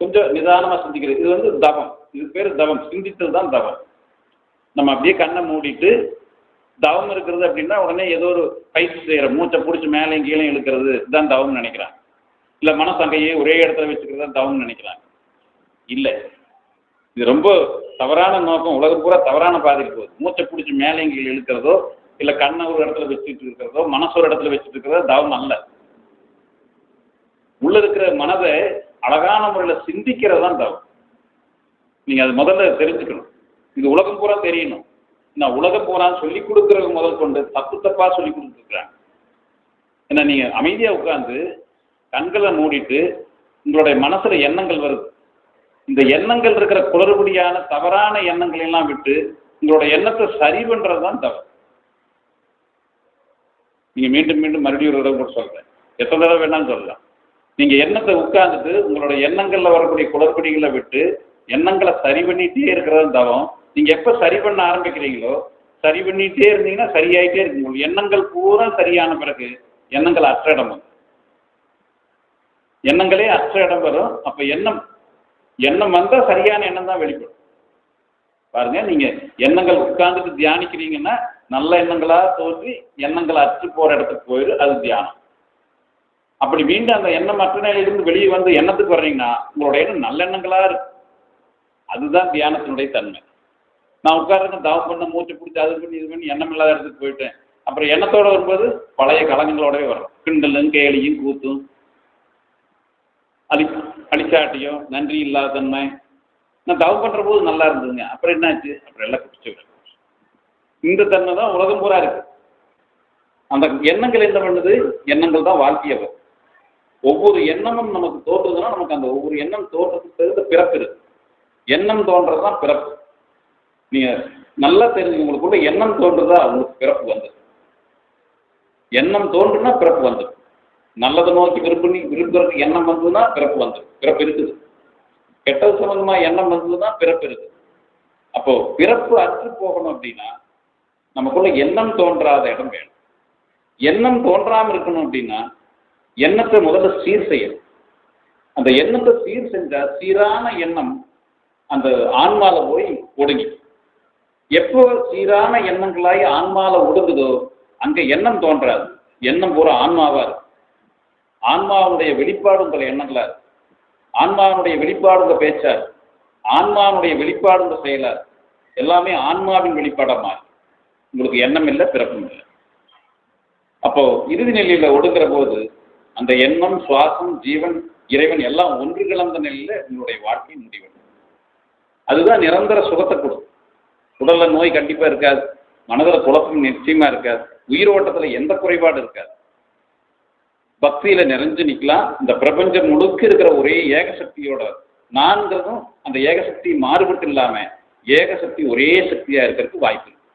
கொஞ்சம் நிதானமாக சிந்திக்கிறது இது வந்து தவம். இது பேர் தவம். சிந்தித்தல் தான் தவம். நம்ம அப்படியே கண்ணை மூடிட்டு தவம் இருக்கிறது அப்படின்னா உடனே ஏதோ ஒரு பயிற்சி செய்கிற மூச்சை பிடிச்சி மேலேயும் கீழே இழுக்கிறது தான் தவம்னு நினைக்கிறான் இல்லை மனசங்கையே ஒரே இடத்துல வச்சுக்கிறது தான் தவம்னு நினைக்கிறாங்க. இல்லை. இது ரொம்ப தவறான நோக்கம். உலகம் பூரா தவறான பாதைக்கு போகுது. மூச்சை பிடிச்சி மேலேயும் கீழே இழுக்கிறதோ இல்லை கண்ணை ஒரு இடத்துல வச்சுட்டு இருக்கிறதோ மனசு ஒரு இடத்துல வச்சுட்டு இருக்கிறதோ தவம் அல்ல. உள்ள இருக்கிற மனதை அழகான முறையில் சிந்திக்கிறது தான் தவம் நீங்கள் அது முதல்ல தெரிஞ்சுக்கணும். இது உலகம் பூரா தெரியணும். நான் உலகம் பூரா சொல்லி கொடுக்குறது முதல் கொண்டு தப்பு தப்பாக சொல்லி கொடுத்துருக்குறாங்க. ஏன்னா நீங்கள் அமைதியாக உட்காந்து கண்களை மூடிட்டு உங்களுடைய மனசில் எண்ணங்கள் வருது. இந்த எண்ணங்கள் இருக்கிற குளறுபடியான தவறான எண்ணங்களை எல்லாம் விட்டு உங்களோட எண்ணத்தை சரி பண்ணுறது தான் தவறு. நீங்கள் மீண்டும் மீண்டும் மறுபடியும் ஒரு தடவை கூட சொல்கிறேன் எத்தனை தடவை வேணாலும் சொல்லலாம். நீங்கள் எண்ணத்தை உட்கார்ந்துட்டு உங்களோட எண்ணங்களில் வரக்கூடிய குளறுபடிகளை விட்டு எண்ணங்களை சரி பண்ணிகிட்டே இருக்கிறது தவம். நீங்கள் எப்போ சரி பண்ண ஆரம்பிக்கிறீங்களோ சரி பண்ணிகிட்டே இருந்தீங்கன்னா சரியாயிட்டே இருக்கு உங்களுக்கு எண்ணங்கள் பூரா சரியான பிறகு எண்ணங்கள் அற்ற இடம் வரும். எண்ணங்களே அற்ற இடம் வரும். அப்போ எண்ணம் எண்ணம் வந்தால் சரியான எண்ணம் தான் வெளிப்படும். பாருங்க நீங்கள் எண்ணங்கள் உட்கார்ந்துட்டு தியானிக்கிறீங்கன்னா நல்ல எண்ணங்களாக தோன்றி எண்ணங்கள் அற்று போகிற இடத்துக்கு போயிடு அது தியானம். அப்படி மீண்டும் அந்த எண்ணம் மற்ற நிலையிலிருந்து வெளியே வந்து எண்ணத்துக்கு வர்றீங்கன்னா உங்களோட எண்ணம் நல்லெண்ணங்களாக இருக்கும். அதுதான் தியானத்தினுடைய தன்மை. நான் உட்காருங்க தவம் பண்ண மூச்சு பிடிச்சி அது பண்ணி இது பண்ணி எண்ணம் இல்லாத இடத்துக்கு போயிட்டேன். அப்புறம் எண்ணத்தோடு வரும்போது பழைய கலங்கங்களோடவே வரும். கிண்டலும் கேலியும் கூத்தும் அழி அழிச்சாட்டியும் நன்றி இல்லாத தன்மை. நான் தவம் பண்ணுற போது நல்லா இருந்ததுங்க. அப்புறம் என்னாச்சு? அப்புறம் எல்லாம் குடிச்சு இந்த தன்மை தான் உலகம் பூரா இருக்கு. அந்த எண்ணங்கள் என்ன பண்ணுது? எண்ணங்கள் தான் வாழ்க்கையவர் ஒவ்வொரு எண்ணமும் நமக்கு தோன்றதுன்னா நமக்கு அந்த ஒவ்வொரு எண்ணம் தோற்றத்துக்கு தகுந்த பிறப்பு இருக்கு எண்ணம் தோன்றது தான் பிறப்பு. நீங்கள் நல்லா தெரிஞ்சு உங்களுக்குள்ள எண்ணம் தோன்றுதா? உங்களுக்கு பிறப்பு வந்துடும் எண்ணம் தோன்றுனா பிறப்பு வந்துடும் நல்லதை நோக்கி விரும்பி விரும்புறதுக்கு எண்ணம் வந்ததுன்னா பிறப்பு வந்துடும் பிறப்பு இருக்குது. கெட்டது சம்பந்தமா எண்ணம் வந்ததுன்னா பிறப்பு இருக்குது. அப்போ பிறப்பு அற்று போகணும் அப்படின்னா நமக்குள்ள எண்ணம் தோன்றாத இடம் வேணும். எண்ணம் தோன்றாமல் இருக்கணும் அப்படின்னா எண்ணத்தை முதல்ல சீர் செய்யணும். அந்த எண்ணத்தை சீர் செஞ்சால் சீரான எண்ணம் அந்த ஆன்மால போய் ஒடுங்கி எப்போ சீரான எண்ணங்களாய் ஆன்மால ஒடுங்குதோ அங்க எண்ணம் தோன்றாது. எண்ணம் பூரா ஆன்மாவா இருக்கு ஆன்மாவுடைய வெளிப்பாடு உங்கள் எண்ணங்களா இருக்கு. ஆன்மாவுடைய வெளிப்பாடு உங்க பேச்சா இருக்கு. ஆன்மாவுடைய வெளிப்பாடு உங்க செயலா இருக்கு. எல்லாமே ஆன்மாவின் வெளிப்பாடா மாறி. உங்களுக்கு எண்ணம் இல்லை பிறப்பும் இல்லை. அப்போ இறுதி நிலையில ஒடுங்குற போது அந்த எண்ணம் சுவாசம் ஜீவன் இறைவன் எல்லாம் ஒன்று கலந்த நிலையில உங்களுடைய வாழ்க்கை முடிவெடும் அதுதான் நிரந்தர சுகத்தை கொடுக்கும். உடல்ல நோய் கண்டிப்பா இருக்காது. மனதில் குழப்பம் நிச்சயமா இருக்காது. உயிர் ஓட்டத்துல எந்த குறைபாடு இருக்காது. பக்தியில நிறைஞ்சு நிக்கலாம். இந்த பிரபஞ்சம் முழுக்க இருக்கிற ஒரே ஏகசக்தியோட நான்கிறதும் அந்த ஏகசக்தி மாறுபட்டு இல்லாம ஏகசக்தி ஒரே சக்தியா இருக்கிறதுக்கு வாய்ப்பு இருக்கு.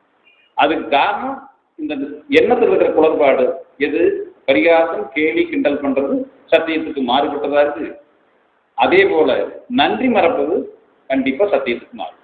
அதுக்கு காரணம் இந்த எண்ணத்தில் இருக்கிற குளறுபாடு எது? பரிகாசம் கேலி கிண்டல் பண்றது சத்தியத்துக்கு மாறுபட்டதா இருக்கு. அதே போல நன்றி மறப்பது கண்டிப்பா சத்தியத்துக்கு மாறும்.